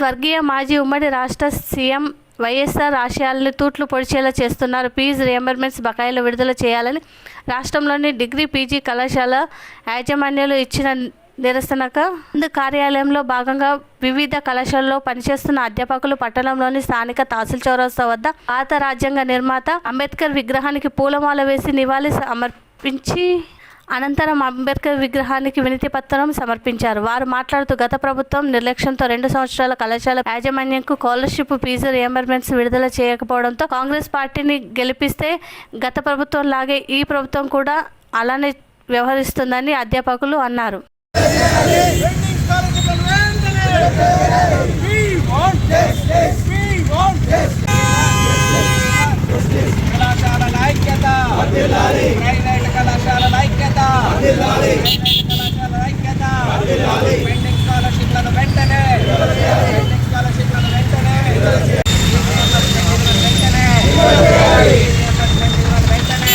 స్వర్గీయ మాజీ ఉమ్మడి రాష్ట్ర సీఎం వైఎస్ఆర్ ఆశయాలను తూట్లు పొడిచేలా చేస్తున్నారు. ఫీజు రియంబర్మెంట్స్ బకాయిలు విడుదల చేయాలని రాష్ట్రంలోని డిగ్రీ పీజీ కళాశాల యాజమాన్యాలు ఇచ్చిన నిరసనక ముందు కార్యాలయంలో భాగంగా వివిధ కళాశాలలో పనిచేస్తున్న అధ్యాపకులు పట్టణంలోని స్థానిక తహసీల్ చౌరస్తా వద్ద పాత రాజ్యాంగ నిర్మాత అంబేద్కర్ విగ్రహానికి పూలమాల వేసి నివాళి సమర్పించి అనంతరం అంబేద్కర్ విగ్రహానికి వినతి పత్రం సమర్పించారు. వారు మాట్లాడుతూ గత ప్రభుత్వం నిర్లక్ష్యంతో రెండు సంవత్సరాల కళాశాల యాజమాన్యంకు స్కాలర్షిప్ ఫీజు రియంబర్మెంట్స్ విడుదల చేయకపోవడంతో కాంగ్రెస్ పార్టీని గెలిపిస్తే గత ప్రభుత్వం లాగే ఈ ప్రభుత్వం కూడా అలానే వ్యవహరిస్తుందని అధ్యాపకులు అన్నారు. కళాశాల ఐక్యత ప్రైవేట్ ఐక్యత ప్రైవేట్ కళాశాలల ఐక్యత పెండింగ్ స్కాలర్షిప్లను వెంటనే పెండింగ్ స్కాలర్షిప్లను వెంటనే వెంటనే వెంటనే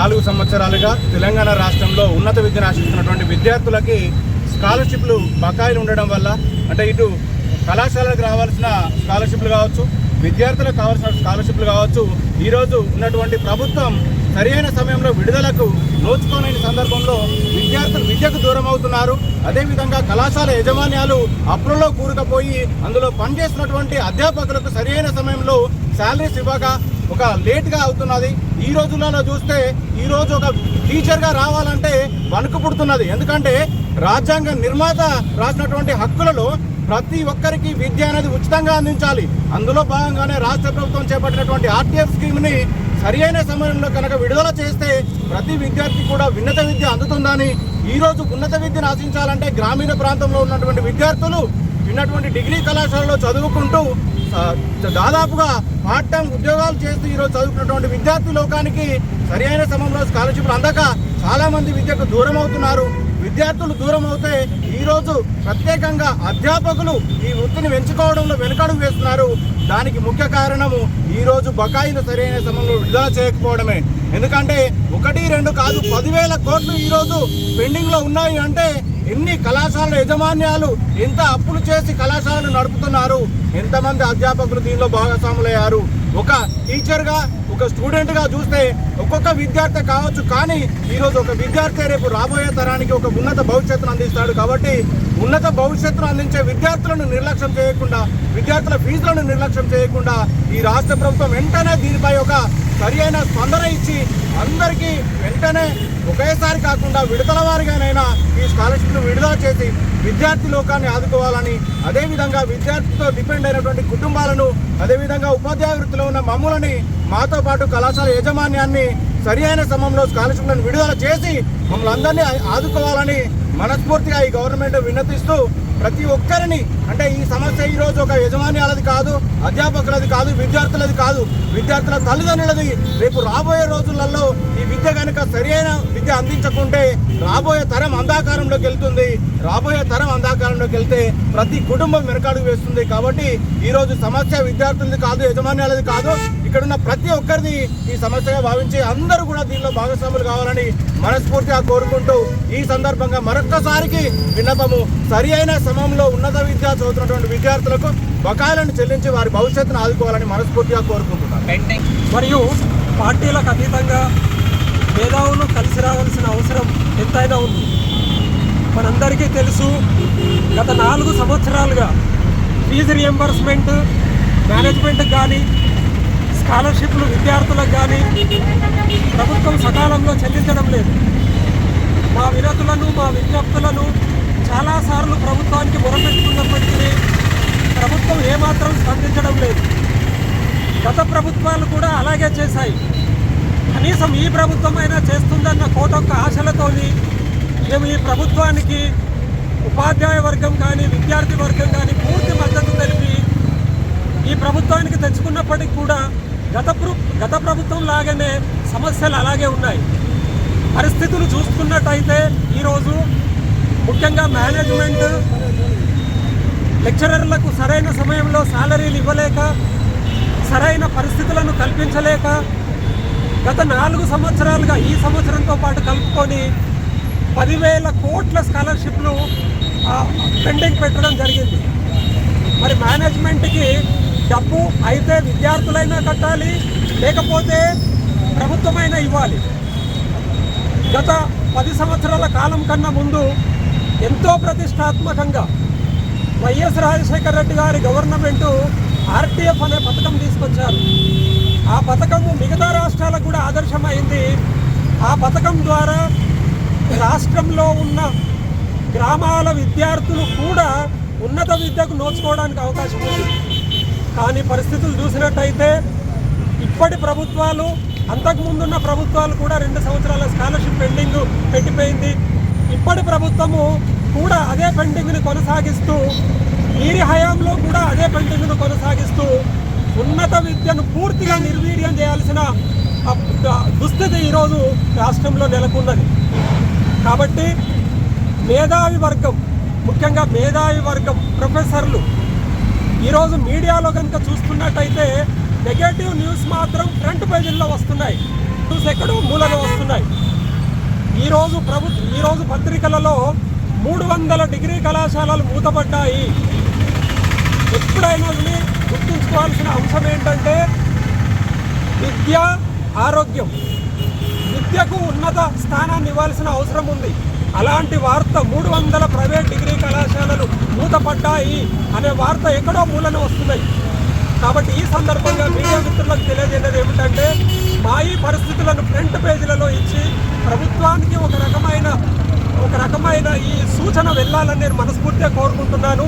నాలుగు సంవత్సరాలుగా తెలంగాణ రాష్ట్రంలో ఉన్నత విద్యను ఆశిస్తున్నటువంటి విద్యార్థులకి స్కాలర్షిప్లు బకాయిలు ఉండడం వల్ల అంటే ఇటు కళాశాలకు రావాల్సిన స్కాలర్షిప్లు కావచ్చు విద్యార్థులకు కావాల్సిన స్కాలర్షిప్లు కావచ్చు ఈరోజు ఉన్నటువంటి ప్రభుత్వం సరైన సమయంలో విడుదలకు నోచుకోలేని సందర్భంలో విద్యార్థులు విద్యకు దూరం అవుతున్నారు. అదేవిధంగా కళాశాల యజమాన్యాలు అప్పులలో కూరుకుపోయి అందులో పనిచేస్తున్నటువంటి అధ్యాపకులకు సరైన సమయంలో శాలరీస్ ఇవ్వక ఒక లేట్గా అవుతున్నది. ఈ రోజులలో చూస్తే ఈరోజు ఒక టీచర్గా రావాలంటే వణుకు పుడుతున్నది. ఎందుకంటే రాజ్యాంగ నిర్మాత రాసినటువంటి హక్కులలో ప్రతి ఒక్కరికి విద్య అనేది ఉచితంగా అందించాలి. అందులో భాగంగానే రాష్ట్ర ప్రభుత్వం చేపట్టినటువంటి ఆర్టీఎఫ్ స్కీమ్ని సరియైన సమయంలో కనుక విడుదల చేస్తే ప్రతి విద్యార్థి కూడా ఉన్నత విద్య అందుతుందని ఈ రోజు ఉన్నత విద్యను ఆశించాలంటే గ్రామీణ ప్రాంతంలో ఉన్నటువంటి విద్యార్థులు విన్నటువంటి డిగ్రీ కళాశాలలో చదువుకుంటూ దాదాపుగా పార్ట్ టైం ఉద్యోగాలు చేస్తూ ఈరోజు చదువుకున్నటువంటి విద్యార్థి లోకానికి సరైన సమయంలో స్కాలర్షిప్లు అందక చాలామంది విద్యకు దూరం అవుతున్నారు విద్యార్థులు దూరం అవుతే ఈరోజు ప్రత్యేకంగా అధ్యాపకులు ఈ వృత్తిని పెంచుకోవడంలో వెనుకడుగు వేస్తున్నారు. దానికి ముఖ్య కారణము ఈరోజు బకాయిలు సరైన సమయంలో విడుదల చేయకపోవడమే. ఎందుకంటే ఒకటి రెండు కాదు పదివేల కోట్లు ఈరోజు పెండింగ్లో ఉన్నాయి అంటే ఎన్ని కళాశాలల యజమాన్యాలు ఎంత అప్పులు చేసి కళాశాలను నడుపుతున్నారు? ఎంతమంది అధ్యాపకులు దీనిలో భాగస్వాములయ్యారు? ఒక టీచర్గా ఒక స్టూడెంట్గా చూస్తే ఒక్కొక్క విద్యార్థి కావచ్చు కానీ ఈరోజు ఒక విద్యార్థి రేపు రాబోయే తరానికి ఒక ఉన్నత భవిష్యత్తును అందిస్తాడు కాబట్టి ఉన్నత భవిష్యత్తును అందించే విద్యార్థులను నిర్లక్ష్యం చేయకుండా విద్యార్థుల ఫీజులను నిర్లక్ష్యం చేయకుండా ఈ రాష్ట్ర ప్రభుత్వం వెంటనే దీనిపై ఒక సరి అయిన స్పందన ఇచ్చి అందరికీ వెంటనే ఒకేసారి కాకుండా విడతల వారిగానైనా ఈ స్కాలర్షిప్ను విడుదల చేసి విద్యార్థి లోకాన్ని ఆదుకోవాలని అదేవిధంగా విద్యార్థితో డిపెండ్ అయినటువంటి కుటుంబాలను అదేవిధంగా ఉపాధ్యాయ వృత్తిలో ఉన్న మమ్ములని మాతో పాటు కళాశాల యాజమాన్యాన్ని సరి అయిన సమయంలో స్కాలర్షిప్లను విడుదల చేసి మమ్మల్ని అందరినీ ఆదుకోవాలని మనస్ఫూర్తిగా ఈ గవర్నమెంట్ విన్నతిస్తూ ప్రతి ఒక్కరిని అంటే ఈ సమస్య ఈ రోజు ఒక యజమాన్యాలది కాదు అధ్యాపకులది కాదు విద్యార్థులది కాదు విద్యార్థుల తల్లిదండ్రులది రేపు రాబోయే రోజులలో ఈ విద్య కనుక సరియైన విద్య అందించకుంటే రాబోయే తరం అంధాకారంలోకి వెళ్తుంది. రాబోయే తరం అంధాకారంలోకి వెళ్తే ప్రతి కుటుంబం వెనకాడుగు వేస్తుంది. కాబట్టి ఈ రోజు సమస్య విద్యార్థులది కాదు యజమాన్యాలది కాదు. ఇక్కడ ఉన్న ప్రతి ఒక్కరిది ఈ సమస్యగా భావించి అందరూ కూడా దీనిలో భాగస్వాములు కావాలని మనస్ఫూర్తిగా కోరుకుంటూ ఈ సందర్భంగా మరొక్కసారికి విన్నపము. సరి అయిన సమయంలో ఉన్నత విద్య చదువుతున్నటువంటి విద్యార్థులకు బకాయిలను చెల్లించి వారి భవిష్యత్తును ఆదుకోవాలని మనస్ఫూర్తిగా కోరుకుంటున్నాను. మరియు పార్టీలకు అతీతంగా మేధావులు కలిసి రావాల్సిన అవసరం ఎంతైనా ఉంది. మనందరికీ తెలుసు గత నాలుగు సంవత్సరాలుగా ఫీజు రియంబర్స్మెంట్ మేనేజ్మెంట్కి కానీ స్కాలర్షిప్లు విద్యార్థులకు కానీ ప్రభుత్వం సకాలంలో చెల్లించడం లేదు. మా వినతులను మా విజ్ఞప్తులను చాలాసార్లు ప్రభుత్వానికి మొరపెట్టుకున్నప్పటికీ ప్రభుత్వం ఏమాత్రం స్పందించడం లేదు. గత ప్రభుత్వాలు కూడా అలాగే చేశాయి. కనీసం ఈ ప్రభుత్వం అయినా చేస్తుందన్న కోటొక్క ఆశలతోని మేము ఈ ప్రభుత్వానికి ఉపాధ్యాయ వర్గం కానీ విద్యార్థి వర్గం కానీ పూర్తి మద్దతు తెలిపి ఈ ప్రభుత్వానికి తెచ్చుకున్నప్పటికీ కూడా గత గత ప్రభుత్వం లాగానే సమస్యలు అలాగే ఉన్నాయి. పరిస్థితులు చూసుకున్నట్టయితే ఈరోజు ముఖ్యంగా మేనేజ్మెంట్ లెక్చరర్లకు సరైన సమయంలో శాలరీలు ఇవ్వలేక సరైన పరిస్థితులను కల్పించలేక గత నాలుగు సంవత్సరాలుగా ఈ సంవత్సరంతో పాటు కలుపుకొని పదివేల కోట్ల స్కాలర్షిప్లు పెండింగ్ పెట్టడం జరిగింది. మరి మేనేజ్మెంట్కి డబ్బు అయితే విద్యార్థులైనా కట్టాలి లేకపోతే ప్రభుత్వమైనా ఇవ్వాలి. గత పది సంవత్సరాల కాలం కన్నా ముందు ఎంతో ప్రతిష్టాత్మకంగా వైఎస్ రాజశేఖర రెడ్డి గారి గవర్నమెంటు ఆర్టీఎఫ్ అనే పథకం తీసుకొచ్చారు. ఆ పథకము మిగతా రాష్ట్రాలకు కూడా ఆదర్శమైంది. ఆ పథకం ద్వారా రాష్ట్రంలో ఉన్న గ్రామాల విద్యార్థులు కూడా ఉన్నత విద్యకు నోచుకోవడానికి అవకాశం ఉంది. కానీ పరిస్థితులు చూసినట్టయితే ఇప్పటి ప్రభుత్వాలు అంతకుముందున్న ప్రభుత్వాలు కూడా రెండు సంవత్సరాల స్కాలర్షిప్ పెండింగ్ పెట్టిపోయింది. ఇప్పటి ప్రభుత్వము కూడా అదే పెండింగ్ని కొనసాగిస్తూ వీరి హయాంలో కూడా అదే పెండింగ్ను కొనసాగిస్తూ ఉన్నత విద్యను పూర్తిగా నిర్వీర్యం చేయాల్సిన దుస్థితి ఈరోజు రాష్ట్రంలో నెలకొన్నది. కాబట్టి మేధావి వర్గం ముఖ్యంగా మేధావి వర్గం ప్రొఫెసర్లు ఈరోజు మీడియాలో కనుక చూస్తున్నట్టయితే నెగటివ్ న్యూస్ మాత్రం ఫ్రంట్ పేజీల్లో వస్తున్నాయి. న్యూస్ ఎక్కడో మూలలో వస్తున్నాయి. ఈరోజు ప్రభుత్వ ఈరోజు పత్రికలలో మూడు వందల డిగ్రీ కళాశాలలు మూతపడ్డాయి. ఎప్పుడైనా గుర్తుంచుకోవాల్సిన అంశం ఏంటంటే విద్య ఆరోగ్యం. విద్యకు ఉన్నత స్థానాన్ని ఇవ్వాల్సిన అవసరం ఉంది. అలాంటి వార్త మూడు వందల ప్రైవేట్ డిగ్రీ కళాశాలలు మూతపడ్డాయి అనే వార్త ఎక్కడో మూలన వస్తున్నాయి. కాబట్టి ఈ సందర్భంగా మీడియా మిత్రులకు తెలియజేయడం ఏమిటంటే మా ఈ పరిస్థితులను ఫ్రంట్ పేజీలలో ఇచ్చి ప్రభుత్వానికి ఒక రకమైన ఒక రకమైన ఈ సూచన వెళ్ళాలని నేను మనస్ఫూర్తిగా కోరుకుంటున్నాను.